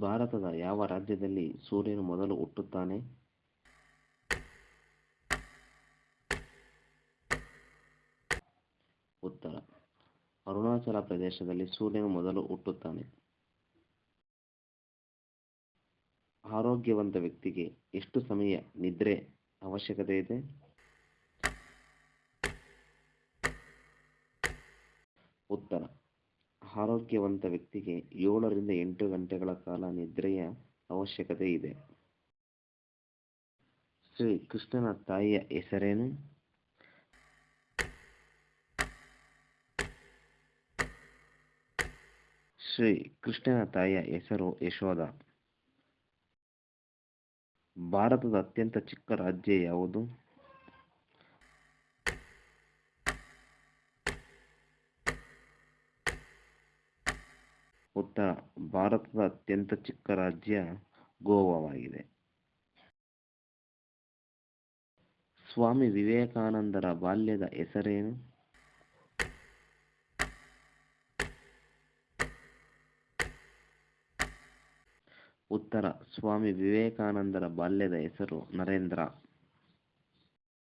ಭಾರತದ ಯಾವ ರಾಜ್ಯದಲ್ಲಿ ಸೂರ್ಯನು ಮೊದಲು ಹುಟ್ಟುತ್ತಾನೆ? ಉತ್ತರ. ಅರುಣಾಚಲ ಪ್ರದೇಶದಲ್ಲಿ ಸೂರ್ಯನು ಮೊದಲು ಹುಟ್ಟುತ್ತಾನೆ. ಆರೋಗ್ಯವಂತ ವ್ಯಕ್ತಿಗೆ ಎಷ್ಟು ಸಮಯ ನಿದ್ರೆ ಅವಶ್ಯಕತೆ ಇದೆ? ಉತ್ತರ. ಆರೋಗ್ಯವಂತ ವ್ಯಕ್ತಿಗೆ ಏಳರಿಂದ ಎಂಟು ಗಂಟೆಗಳ ಕಾಲ ನಿದ್ರೆಯ ಅವಶ್ಯಕತೆ ಇದೆ. ಶ್ರೀ ಕೃಷ್ಣನ ತಾಯಿಯ ಹೆಸರೇನು? ಶ್ರೀ ಕೃಷ್ಣನ ತಾಯಿಯ ಹೆಸರು ಯಶೋದ ಭಾರತದ ಅತ್ಯಂತ ಚಿಕ್ಕ ರಾಜ್ಯ ಯಾವುದು? ಉತ್ತರ ಭಾರತದ ಅತ್ಯಂತ ಚಿಕ್ಕ ರಾಜ್ಯ ಗೋವಾವಾಗಿದೆ. ಸ್ವಾಮಿ ವಿವೇಕಾನಂದರ ಬಾಲ್ಯದ ಹೆಸರೇನು? ಉತ್ತರ, ಸ್ವಾಮಿ ವಿವೇಕಾನಂದರ ಬಾಲ್ಯದ ಹೆಸರು ನರೇಂದ್ರ.